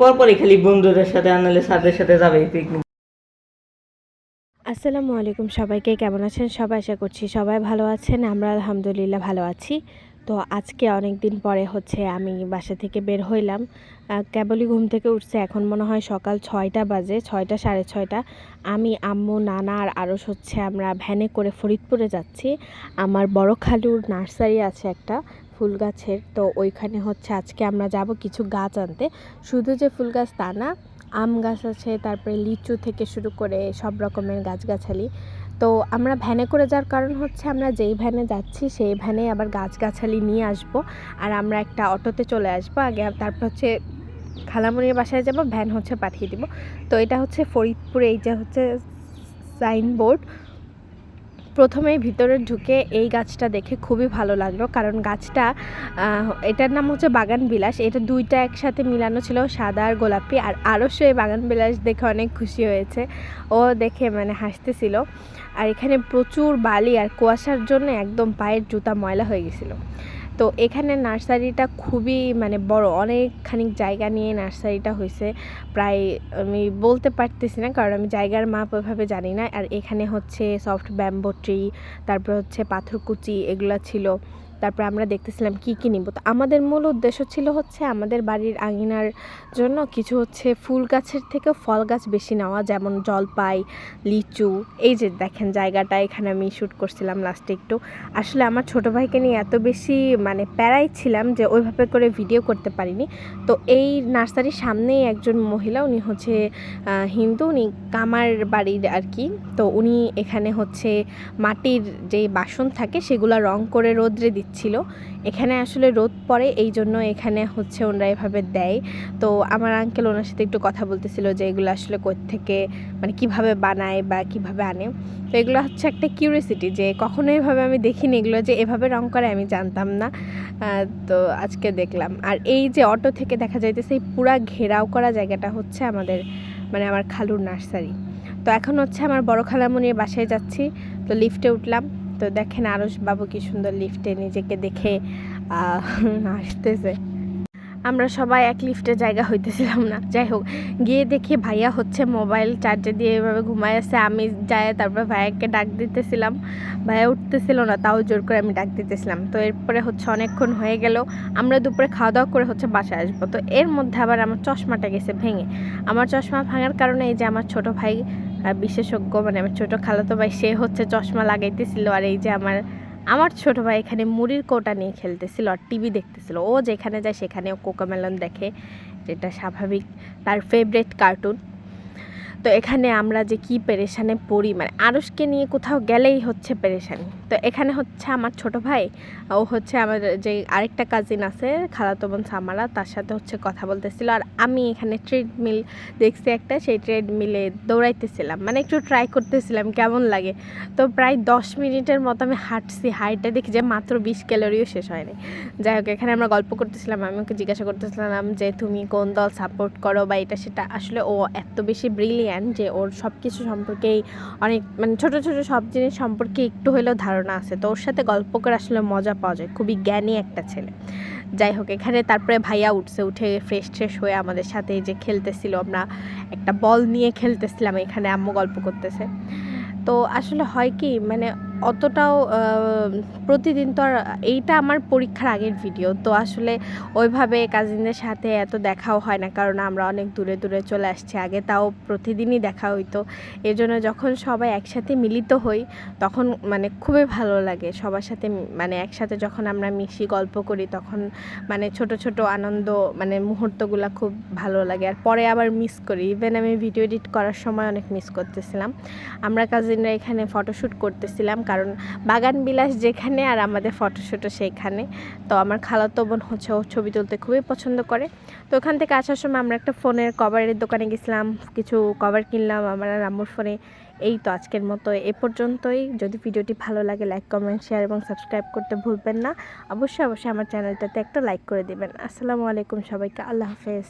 পরপরই খালি বন্ধুদের সাথে আনলে স্যারদের সাথে যাবে পিকনিক আসসালামু আলাইকুম সবাইকে, কেমন আছেন সবাই? আশা করছি সবাই ভালো আছেন, আমরা আলহামদুলিল্লাহ ভালো আছি। তো আজকে অনেক দিন পরে হচ্ছে আমি বাসা থেকে বের হইলাম। কেবলই ঘুম থেকে উঠছে, এখন মনে হয় সকাল ছয়টা বাজে, ছয়টা, সাড়ে ছয়টা। আমি, আম্মু, নানা আর আরস হচ্ছে আমরা ভ্যানে করে ফরিদপুরে যাচ্ছি। আমার বড় খালুর নার্সারি আছে একটা, ফুল গাছের। তো ওইখানে হচ্ছে আজকে আমরা যাব কিছু গাছ আনতে। শুধু যে ফুল গাছ তা না, আম গাছ আছে, তারপরে লিচু থেকে শুরু করে সব রকমের গাছগাছালি। তো আমরা ভ্যানে করে যাওয়ার কারণ হচ্ছে আমরা যেই ভ্যানে যাচ্ছি সেই ভ্যানে আবার গাছগাছালি নিয়ে আসব। আর আমরা একটা অটোতে চলে আসব। আগে তারপর হচ্ছে খালামুনির বাসায় যাব, ভ্যান হচ্ছে পাঠিয়ে দিব। তো এটা হচ্ছে ফরিদপুরে, এই যে হচ্ছে সাইনবোর্ড। প্রথমেই ভিতরে ঢুকে এই গাছটা দেখে খুবই ভালো লাগল। কারণ গাছটা এটার নাম হচ্ছে বাগান বিলাস। এটা দুইটা একসাথে মিলানো ছিল, সাদা আর গোলাপি। আর আরও সে বাগান বিলাস দেখে অনেক খুশি হয়েছে। ও দেখে মানে হাসতেছিল। আর এখানে প্রচুর বালি আর কুয়াশার জন্য একদম পায়ের জুতা ময়লা হয়ে গেছিল। তো এখানে নার্সারিটা খুবই মানে বড়, অনেকখানি জায়গা নিয়ে নার্সারিটা হয়েছে। প্রায় আমি বলতে পারতেছি না, কারণ আমি জায়গার মাপ ওইভাবে জানি না। আর এখানে হচ্ছে সফট ব্যাম্বো ট্রি তারপর হচ্ছে পাথরকুচি, এগুলো ছিল। তারপর আমরা দেখতেছিলাম কি কি নিব। তো আমাদের মূল উদ্দেশ্য ছিল হচ্ছে আমাদের বাড়ির আঙিনার জন্য কিছু হচ্ছে ফুল গাছের থেকে ফল গাছ বেশি নেওয়া, যেমন জলপাই, লিচু। এই যে দেখেন জায়গাটা, এখানে আমি শ্যুট করছিলাম লাস্টে একটু। আসলে আমার ছোট ভাইকে নিয়ে এত বেশি মানে প্যারাই ছিলাম যে ওইভাবে করে ভিডিও করতে পারিনি। তো এই নার্সারির সামনেই একজন মহিলা, উনি হচ্ছে হিন্দু, উনি কামার বাড়ির আর কি তো উনি এখানে হচ্ছে মাটির যে বাসন থাকে, সেগুলো রং করে রোদ্রে দিচ্ছিল এখানে আসলে রোদ পড়ে এই জন্য এখানে হচ্ছে ওনারা এভাবে দেয়। তো আমার আঙ্কেল ওনার সাথে একটু কথা বলতেছিল যে এগুলো আসলে থেকে মানে কীভাবে বানায় বা কীভাবে আনে। তো এগুলো হচ্ছে একটা কিউরিয়াসিটি যে কখনো এভাবে আমি দেখিনি এগুলো যে এভাবে রং করে আমি জানতাম না। তো আজকে দেখলাম। আর এই যে অটো থেকে দেখা যাইতেছে, এই পুরা ঘেরাও করা জায়গাটা হচ্ছে আমাদের মানে আমার খালুর নার্সারি। তো এখন হচ্ছে আমার বড় খালামুনির বাসায় যাচ্ছি। তো লিফটে উঠলাম। তো দেখেন আরস বাবু কি সুন্দর লিফটে নিজেকে দেখে আসতেছে। আমরা সবাই এক লিফটে জায়গা হইতেছিলাম না। যাই হোক গিয়ে দেখি ভাইয়া হচ্ছে মোবাইল চার্জে দিয়ে এভাবে ঘুমায় আছে। আমি যাই তারপর ভাইয়াকে ডাক দিতেছিলাম। ভাইয়া উঠতেছিল না, তাও জোর করে আমি ডাক দিতেছিলাম। তো এরপরে হচ্ছে অনেকক্ষণ হয়ে গেল। আমরা দুপুরে খাওয়া দাওয়া করে হচ্ছে বাসায় আসব। তো এর মধ্যে আবার আমার চশমাটা গেছে ভেঙে। আমার চশমা ভাঙার কারণে এই যে আমার ছোট ভাই বিশেষজ্ঞ মানে আমার ছোট খালাতো ভাই, সে হচ্ছে চশমা লাগাইতেছিল। আর এই যে আমার আমার ছোট ভাই এখানে মুড়ির কোটা নিয়ে খেলতেছিল আর টিভি দেখতেছিল। ও যেখানে যায় সেখানেও কোকামেলন দেখে, যেটা স্বাভাবিক। তার ফেভারেট কার্টুন তো এখানে আমরা যে কি পেরেশানে পড়ি মানে আরসকে নিয়ে কোথাও গেলেই হচ্ছে পেরেশানি। তো এখানে হচ্ছে আমার ছোট ভাই, ও হচ্ছে আমার যে আরেকটা কাজিন আছে, খালাতো বোন সামারা, তার সাথে হচ্ছে কথা বলতেছিল। আর আমি এখানে ট্রেডমিল দেখছি একটা, সেই ট্রেডমিলে দৌড়াইতেছিলাম। মানে একটু ট্রাই করতেছিলাম, কেমন লাগে? তো প্রায় দশ মিনিটের মতো আমি হাঁটছি হাইটে দেখি যে মাত্র বিশ ক্যালোরিও শেষ হয়নি। যাই হোক, এখানে আমরা গল্প করতেছিলাম, আমি ওকে জিজ্ঞাসা করতেছিলাম যে তুমি কোন দল সাপোর্ট করো বা এটা সেটা, আসলে ও এত বেশি ব্রিলিয়ান যে ওর সব কিছু সম্পর্কেই অনেক মানে ছোট ছোট সব জিনিস সম্পর্কে একটু হলেও ধারণা আছে। তো ওর সাথে গল্প করে আসলে মজা পাওয়া যায়। খুবই জ্ঞানী একটা ছেলে। যাই হোক, এখানে তারপরে ভাইয়া উঠছে, উঠে ফ্রেশ ট্রেশ হয়ে আমাদের সাথে যে খেলতেছিল। আমরা একটা বল নিয়ে খেলতেছিলাম, এখানে আম্মু গল্প করতেছে। তো আসলে হয় কি মানে অতটাও প্রতিদিন তো আর এইটা আমার পরীক্ষার আগের ভিডিও তো আসলে ওইভাবে কাজিনদের সাথে এত দেখাও হয় না, কারণ আমরা অনেক দূরে দূরে চলে আসছি, আগে তাও প্রতিদিনই দেখা হইতো। এই জন্য যখন সবাই একসাথে মিলিত হই, তখন মানে খুবই ভালো লাগে সবার সাথে মানে একসাথে যখন আমরা মিশি, গল্প করি, তখন মানে ছোট ছোট আনন্দ মানে মুহূর্তগুলো খুব ভালো লাগে। আর পরে আবার মিস করি ইভেন আমি ভিডিও এডিট করার সময় অনেক মিস করতেছিলাম। আমরা কাজিনরা এখানে ফটোশ্যুট করতেছিলাম কারণ বাগান বিলাস যেখানে আর আমাদের ফটোশ্যুটও সেইখানে। তো আমার খালাতো বোন হচ্ছে ছবি তুলতে খুবই পছন্দ করে। তো ওখান থেকে আসার সময় আমরা একটা ফোনের কভারের দোকানে গেছিলাম, কিছু কভার কিনলাম, আমার আর আম্মুর ফোনে। এই তো আজকের মতো এ পর্যন্তই। যদি ভিডিওটি ভালো লাগে লাইক কমেন্ট শেয়ার এবং সাবস্ক্রাইব করতে ভুলবেন না। অবশ্যই অবশ্যই আমার চ্যানেলটাতে একটা লাইক করে দিবেন। আসসালামু আলাইকুম সবাইকে, আল্লাহ হাফেজ।